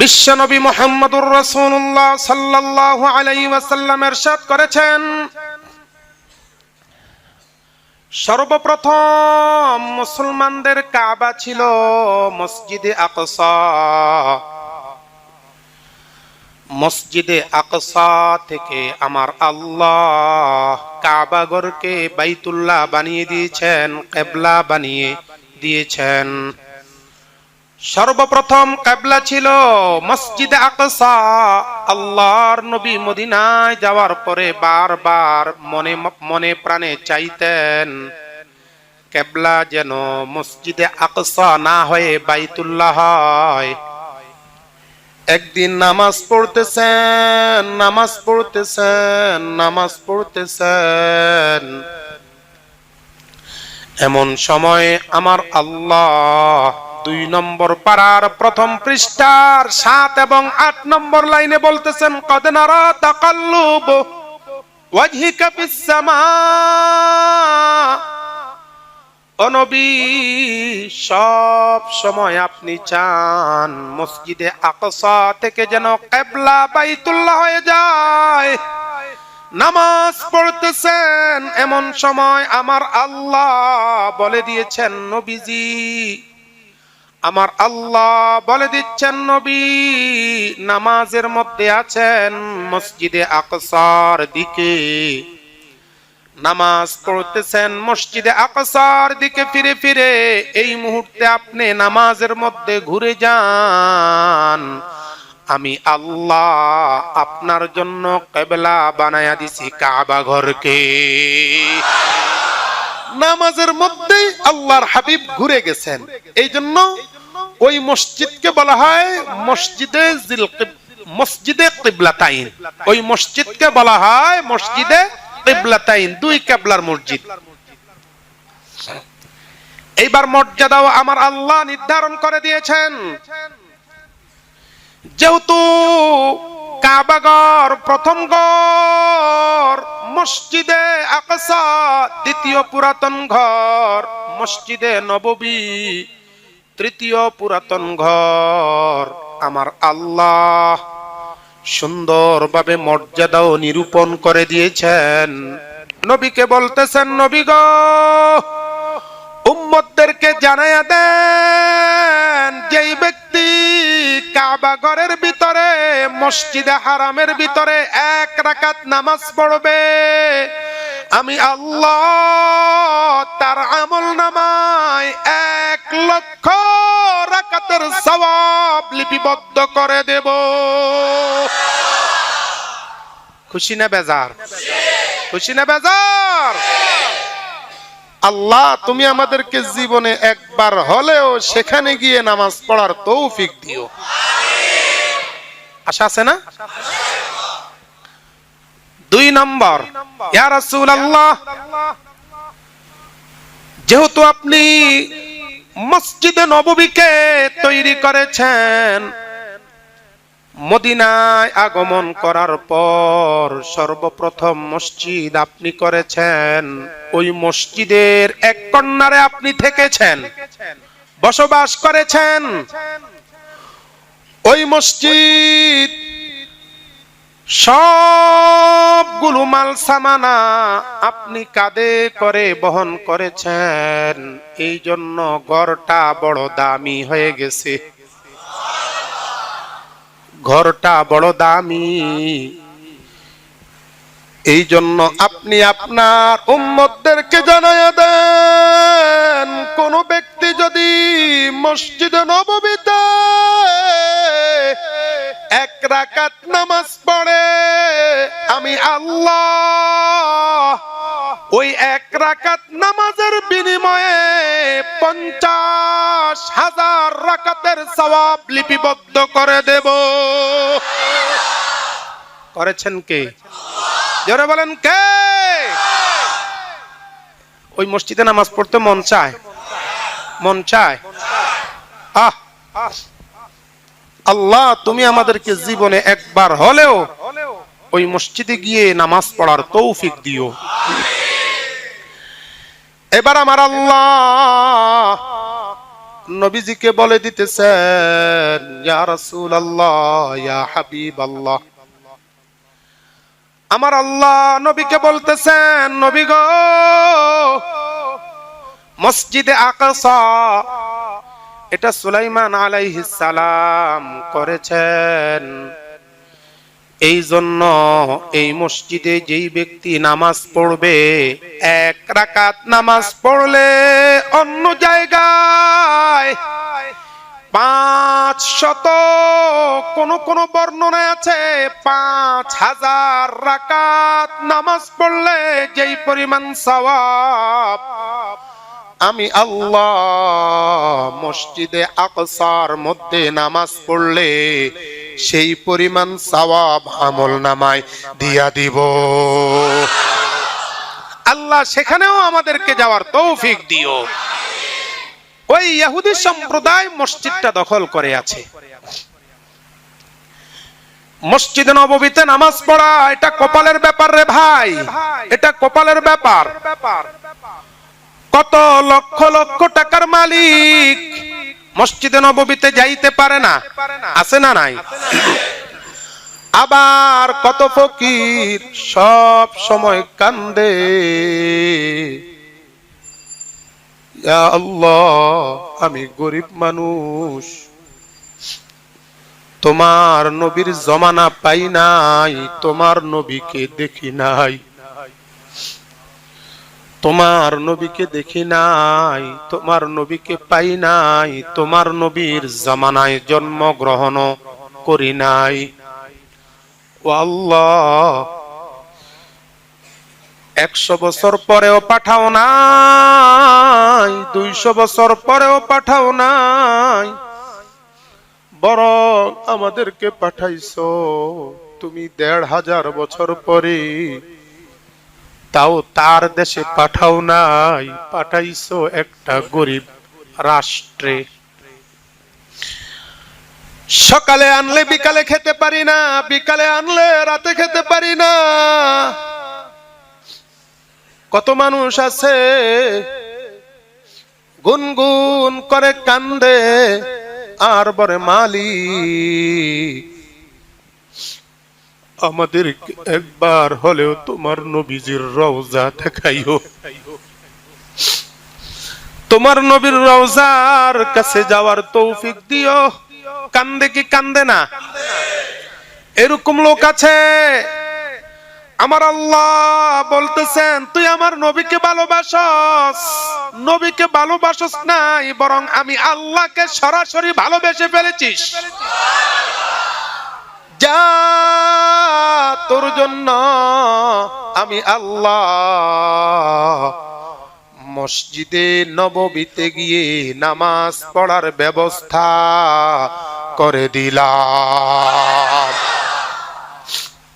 বিশ্বনবী মোহাম্মদুর রসুল্লাহ সাল্লাহ আলাই ওয়াসাল্লাম এরশাদ করেছেন। সর্বপ্রথম মুসলমানদের কাবা ছিল মসজিদে আকসা। মসজিদে আকসা থেকে আমার আল্লাহ কাবাগরকে বাইতুল্লাহ বানিয়ে দিয়েছেন, কেবলা বানিয়ে দিয়েছেন। সর্বপ্রথম কাবলা ছিল মসজিদে আকসা। আল্লাহর নবী মদিনায় যাওয়ার পরে বারবার মনে মনে প্রাণে চাইতেন, কেবলা যেন মসজিদে আকসা না হয়ে বাইতুল্লাহ হয়। একদিন নামাজ পড়তেছেন নামাজ পড়তেছেন নামাজ পড়তেছেন। এমন সময় আমার আল্লাহ দুই নম্বর পাড়ার প্রথম পৃষ্ঠার সাত এবং আট নম্বর লাইনে বলতেছেন কদনারা সব সময় আপনি চান মসজিদে আকসা থেকে যেন কেবলা বাইতুল্লাহ হয়ে যায়। নামাজ পড়তেছেন, এমন সময় আমার আল্লাহ বলে দিয়েছেন, নবীজি আমার আল্লাহ বলে দিচ্ছেন, নবী, নামাজের মধ্যে আছেন মসজিদে আকসার দিকে। নামাজ পড়তেছেন মসজিদে আকসার দিকে ফিরে ফিরে। এই মুহূর্তে আপনি নামাজের মধ্যে ঘুরে যান। আমি আল্লাহ আপনার জন্য কেবলা বানায়া দিছি কাবা ঘরকে। নামাজের মধ্যেই আল্লাহর হাবিব ঘুরে গেছেন। এই জন্য ওই মসজিদকে বলা হয় মসজিদে মসজিদে কিবলাতাইন। ওই মসজিদকে বলা হয় মসজিদে কিবলাতাইন, দুই কেবলার মসজিদ। এইবার মর্যাদাও আমার আল্লাহ নির্ধারণ করে দিয়েছেন। যেহেতু কাবাগর প্রথম ঘর মসজিদে আকসা দ্বিতীয় পুরাতন ঘর মসজিদে নববী, তৃতীয় পুরাতন ঘর। আমার আল্লাহ সুন্দরভাবে মর্যাদাও নিরূপণ করে দিয়েছেন। নবীকে বলতেছেন, নবী গো, উম্মতদেরকে জানাইয়া দেন, যেই ব্যক্তি কাবা ঘরের ভিতরে, মসজিদে হারামের ভিতরে এক রাকাত নামাজ পড়বে, আমি আল্লাহ তার আমল এক লক্ষ রাকাতের লিপিবদ্ধ করে দেব। খুশি না বেজার? খুশি না বেজার? আল্লাহ, তুমি আমাদেরকে জীবনে একবার হলেও সেখানে গিয়ে নামাজ পড়ার তৌফিক দিও। আশা আছে না? দুই নম্বর যেহেতু আপনি মসজিদে নববীকে তৈরি করেছেন, মদিনায় আগমন করার পর সর্বপ্রথম মসজিদ আপনি করেছেন, ওই মসজিদের এক কন্যারে আপনি থেকেছেন, বসবাস করেছেন। ওই মসজিদ সবগুলো মাল সামানা আপনি কাঁধে করে বহন করেছেন। এই জন্য ঘরটা বড় দামি হয়ে গেছে। ঘরটা বড় দামি। এই জন্য আপনি আপনার উম্মতদেরকে জানাইয়া দেন, কোন ব্যক্তি যদি মসজিদে নববীতে রাকাত নামাজ পড়ে। আমি আল্লাহ ওই এক রাকাত নামাজের বিনিময়ে পঞ্চাশ হাজার রাকাতের সওয়াব লিপিবদ্ধ করে দেব। করেছেন কে? জোরে বলেন কে? ওই মসজিদে নামাজ পড়তে মন চায়? মন চায়? আহ আল্লাহ, তুমি আমাদেরকে জীবনে একবার হলেও ওই মসজিদে গিয়ে নামাজ পড়ার তৌফিক দিও। এবার আমার আল্লাহ নবীজিকে বলে দিতেছেন রাসূলুল্লাহ, ইয়া হাবিবাল্লাহ। আমার আল্লাহ নবীকে বলতেছেন, নবী গো, মসজিদে আকসা এটা সুলাইমান সালাম করেছেন। এই জন্য এই মসজিদে যেই ব্যক্তি নামাজ পড়বে, এক রাকাত নামাজ পড়লে অন্য জায়গায় পাঁচ শত কোন কোন বর্ণনা আছে, পাঁচ হাজার রাকাত নামাজ পড়লে যেই পরিমাণ সওয়াব আমি আল্লাহ মসজিদে আকসার মধ্যে নামাজ পড়লে সেই পরিমাণ সওয়াব আমল নামায় দিয়া দিব। আল্লাহ সেখানেও আমাদেরকে যাওয়ার তৌফিক দিও। ওই ইহুদি সম্প্রদায় মসজিদটা দখল করে আছে। মসজিদে নববীতে নামাজ পড়া, এটা কপালের ব্যাপার রে ভাই। এটা কপালের ব্যাপার। কত লক্ষ লক্ষ টাকার মালিক মসজিদে নববীতে যাইতে পারে না। আছে না নাই? আবার কত ফকির সব সময় কান্দে। আমি গরিব মানুষ। তোমার নবীর জমানা পাই নাই, তোমার নবীকে দেখি নাই। তোমার নবীকে দেখি নাই, তোমার নবীকে পাই নাই, তোমার নবীর জামানায় জন্মগ্রহণ করি নাই। একশো বছর পরেও পাঠাও নাই, দুইশো বছর পরেও পাঠাও নাই। বরং আমাদেরকে পাঠাইছ, তুমি দেড় হাজার বছর পরে তাও তার দেশে পাঠাও নাই। পাঠাইছো একটা গরিব রাষ্ট্রে। সকালে আনলে, বিকালে খেতে পারি না। বিকালে আনলে, রাতে খেতে পারি না। কত মানুষ আছে, গুনগুন করে কান্দে, আর বরে মালিক আমাদের একবার হলেও তোমার নবীজির রওজা দেখাইও। তোমার নবীর রওজার কাছে যাওয়ার তৌফিক দিও। কান্দে কি কান্দে না? এরকম লোক আছে। আমার আল্লাহ বলতেছেন, তুই আমার নবীকে ভালোবাসস। নবীকে ভালোবাসস নাই, বরং আমি আল্লাহকে সরাসরি ভালোবেসে ফেলেছিস। যা তোর জন্য আমি আল্লাহ মসজিদে নববীতে গিয়ে নামাজ পড়ার ব্যবস্থা করে দিলাম।